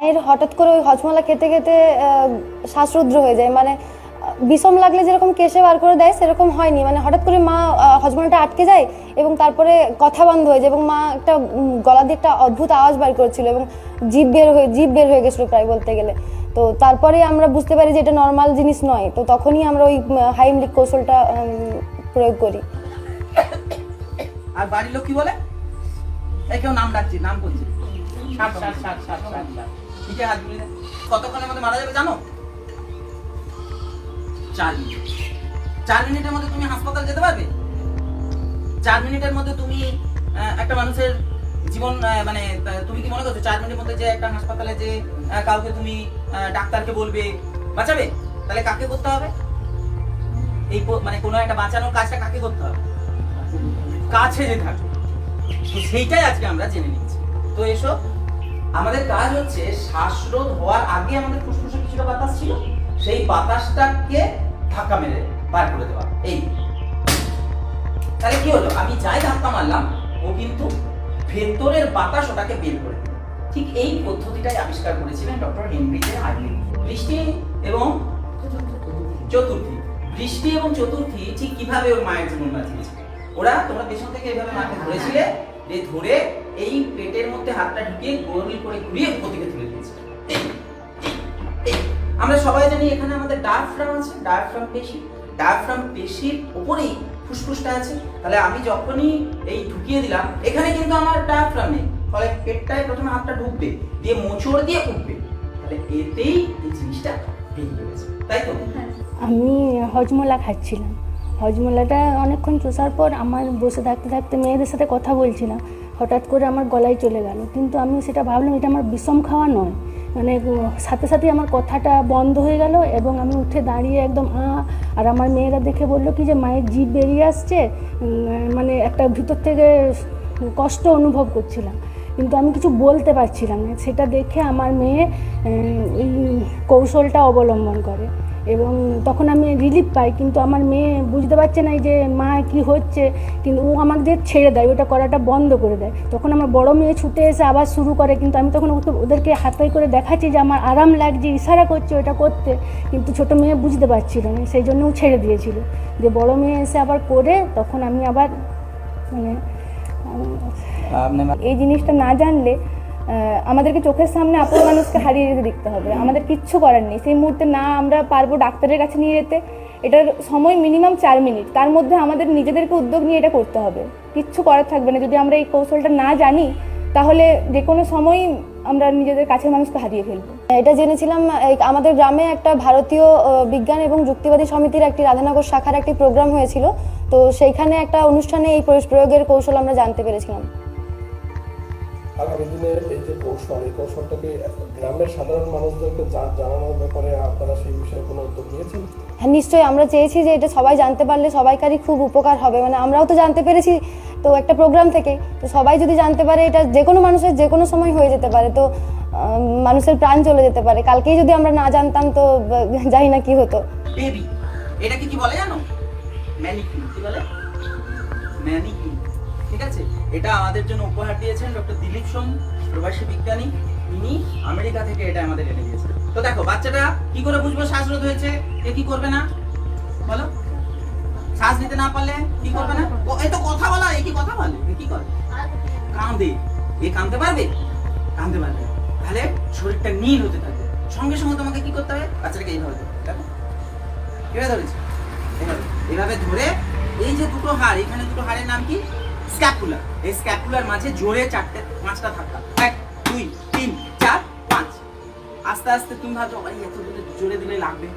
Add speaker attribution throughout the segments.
Speaker 1: মায়ের হঠাৎ করে ওই হজমলা খেতে খেতে শ্বাসরুদ্র হয়ে যায়। মানে বিষম লাগলে যেরকম কেশে বার করে দেয়, সেরকম হয়নি। মানে হঠাৎ করে মা হজমলাটা আটকে যায় এবং তারপরে কথা বন্ধ হয়ে যায় এবং মা একটা গলা দিয়ে একটা অদ্ভুত আওয়াজ বার করেছিল এবং জিভ বের হয়ে, জিভ বের হয়ে গেছিল প্রায় বলতে গেলে। তো তারপরে আমরা বুঝতে পারি যে এটা নর্মাল জিনিস নয়। তো তখনই আমরা ওই হাইমলিক কৌশলটা প্রয়োগ করি।
Speaker 2: আর বাড়ির লোক কি বলে? নাম ডাকছি, নাম করছি নিচে হাত বুলিয়ে। কতক্ষণের মধ্যে মারা যাবে জানো? চার মিনিট। চার মিনিটের মধ্যে তুমি হাসপাতাল যেতে পারবে? চার মিনিটের মধ্যে তুমি একটা মানুষের জীবন মানে তুমি কি মনে করছ চার মিনিটের মধ্যে যে একটা হাসপাতালে যে কাউকে তুমি ডাক্তারকে বলবে, বাঁচাবে? তাহলে কাকে করতে হবে? এই মানে কোনো একটা বাঁচানোর কাজটা কাকে করতে হবে? কাছে যে থাকবে সেইটাই আজকে আমরা জেনে নিচ্ছি। তো এসো আমাদের কাজ হচ্ছে শ্বাসরোধ হওয়ার আগে আমাদের ফুসফুসে কিছুটা বাতাস ছিল, সেই বাতাসটাকে ধাক্কা মেরে বার করে দেওয়া। এই। তাহলে কি হলো? আমি যাই ধাক্কা মারলাম, ও কিন্তু ভেতরের বাতাস ওটাকে বের করে ঠিক এই পদ্ধতিটাই আবিষ্কার করেছিলেন ডক্টর হেনরি জে বৃষ্টি এবং চতুর্থী। বৃষ্টি এবং চতুর্থী ঠিক কীভাবে ওর মায়ের জীবন বাঁচিয়েছে ওরা তোমরা পেছন থেকে এভাবে মাকে ধরেছিলে দিয়ে ধরে এই পেটের মধ্যে হাতটা ঢুকিয়ে গোল করে ঘুরিয়ে গতিকে তুলে দিয়েছে। আমরা সবাই জানি এখানে আমাদের ডায়াফ্রাম আছে ডায়াফ্রাম পেশি। ডায়াফ্রাম পেশির উপরেই ফুসফুসটা আছে। তাহলে আমি যখনই এই ঢুকিয়ে দিলাম, এখানে কিন্তু আমার ডায়াফ্রাম নেই। ফলে পেটটায় প্রথমে হাতটা ঢুকবে, দিয়ে মোচড় দিয়ে উঠবে। তাহলে এতেই এই জিনিসটা গেছে তাই তো?
Speaker 3: আমি হজমলা খাচ্ছিলাম। হজমলাটা অনেকক্ষণ চষার পর আমার বসে থাকতে থাকতে মেয়েদের সাথে কথা বলছিলাম। হঠাৎ করে আমার গলায় চলে গেল। কিন্তু আমি সেটা ভাবলাম এটা আমার বিষম খাওয়া নয়। মানে সাথে সাথে আমার কথাটা বন্ধ হয়ে গেল এবং আমি উঠে দাঁড়িয়ে একদম, আ আর আমার মেয়েরা দেখে বলল, কি যে মায়ের জিভ বেরিয়ে আসছে? মানে একটা ভিতর থেকে কষ্ট অনুভব করছিলাম। কিন্তু আমি কিছু বলতে পারছিলাম না। সেটা দেখে আমার মেয়ে এই কৌশলটা অবলম্বন করে। এবং তখন আমি রিলিফ পাই কিন্তু আমার মেয়ে বুঝতে পারছে না যে মা কি হচ্ছে? কিন্তু ও আমাকে দিয়ে ছেড়ে দেয় ওটা করাটা বন্ধ করে দেয়। তখন আমার বড় মেয়ে ছুটে এসে আবার শুরু করে কিন্তু আমি তখন ওদেরকে হাতে করে দেখাচ্ছি যে আমার আরাম লাগছে ইশারা করছে ওটা করতে। কিন্তু ছোট মেয়ে বুঝতে পারছিল না সেই জন্য ও ছেড়ে দিয়েছিল। যে বড় মেয়ে এসে আবার করে তখন আমি আবার মানে এই জিনিসটা না জানলে আমাদেরকে চোখের সামনে আপন মানুষকে হারিয়ে যেতে দেখতে হবে। আমাদের কিচ্ছু করার নেই। সেই মুহূর্তে না আমরা পারব ডাক্তারের কাছে নিয়ে যেতে। এটার সময় মিনিমাম চার মিনিট তার মধ্যে আমাদের নিজেদেরকে উদ্যোগ নিয়ে এটা করতে হবে। কিচ্ছু করার থাকবে না। যদি আমরা এই কৌশলটা না জানি, তাহলে যে কোনো সময় আমরা নিজেদের কাছের মানুষকে হারিয়ে ফেলব।
Speaker 1: এটা জেনেছিলাম আমাদের গ্রামে একটা ভারতীয় বিজ্ঞান এবং যুক্তিবাদী সমিতির একটি রাধানগর শাখার একটি প্রোগ্রাম হয়েছিল। তো সেইখানে একটা অনুষ্ঠানে এই প্রয়োগ- প্রয়োগের কৌশল আমরা জানতে পেরেছিলাম।
Speaker 4: আগামী দিনে এই যে কৌশল এই কৌশলটাকে গ্রামের সাধারণ মানুষদেরকে জানানোর ব্যাপারে আপনারা সেই বিষয়ে কোনো উদ্যোগ নিয়েছেন
Speaker 1: হ্যাঁ নিশ্চয়ই আমরা চেয়েছি যে এটা সবাই জানতে পারলে সবাইকারই খুব উপকার হবে। মানে আমরাও তো জানতে পেরেছি তো একটা প্রোগ্রাম থেকে। তো সবাই যদি জানতে পারে এটা যে কোনো মানুষের যে কোনো সময় হয়ে যেতে পারে। তো মানুষের প্রাণ চলে যেতে পারে। কালকেই যদি আমরা না জানতাম তো জানি না কি হতো।
Speaker 2: বেবি এটাকে কি বলে জানো? ম্যানিকিউর কি বলে? ম্যানিকিউর এটা আমাদের জন্য উপহার দিয়েছেন ডক্টর দিলীপ সোম, প্রবাসী বিজ্ঞানী। ইনি আমেরিকা থেকে এটা আমাদের এনে দিয়েছেন। তো দেখো, বাচ্চাটা কি করে বুঝব শ্বাসরোধ হয়েছে? এ কি করবে না? বলো। শ্বাস নিতে না পারলে কি করবে না? এই তো কথা বলা, এ কি কথা বলে? এ কি করে? কাঁদে। এ কাঁদতে পারবে? কাঁদতে পারবে। তাহলে শরীরটা নীল হতে থাকবে। সঙ্গে সঙ্গে তোমাকে কি করতে হবে? বাচ্চাটাকে এইভাবে। দেখো। কীভাবে ধরেছি। এভাবে। এভাবে ধরে এই যে দুটো হাড়, এখানে দুটো হাড়ের নাম কি? স্ক্যাপুলার এই স্ক্যাপুলার মাঝে জোরে চারটে, পাঁচটা ধাক্কা। এক, দুই, তিন, চার, পাঁচ। আস্তে আস্তে তুমি ভাবছ ভাই এত জোরে দিলে লাগবে।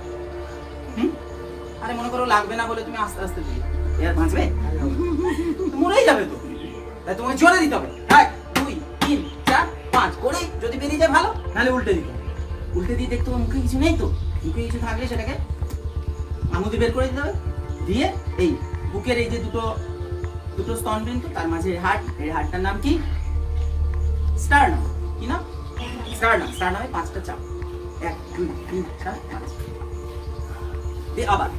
Speaker 2: হুম? আরে, মনে করো লাগবে না বলে তুমি আস্তে আস্তে দিলে। এর বাঁচবে? মরেই যাবে তো। তাই তোমাকে জোরে দিতে হবে। এক, দুই, তিন, চার, পাঁচ। করে যদি বেরিয়ে যায় ভালো, নাহলে উল্টে দিতে উল্টে দিয়ে দেখতে মুখে কিছু নেই তো। মুখে কিছু থাকলে সেটাকে আঙুলি বের করে দিতে হবে। দিয়ে এই বুকের এই যে দুটো দুটো স্তন বিন্দু, তার মাঝে হাট এর হাটটার নাম কি? স্টারনাম। কি না স্টারনাম পাঁচটা চাপ। এক, দুই, তিন, চার, পাঁচ। দিয়ে আবার।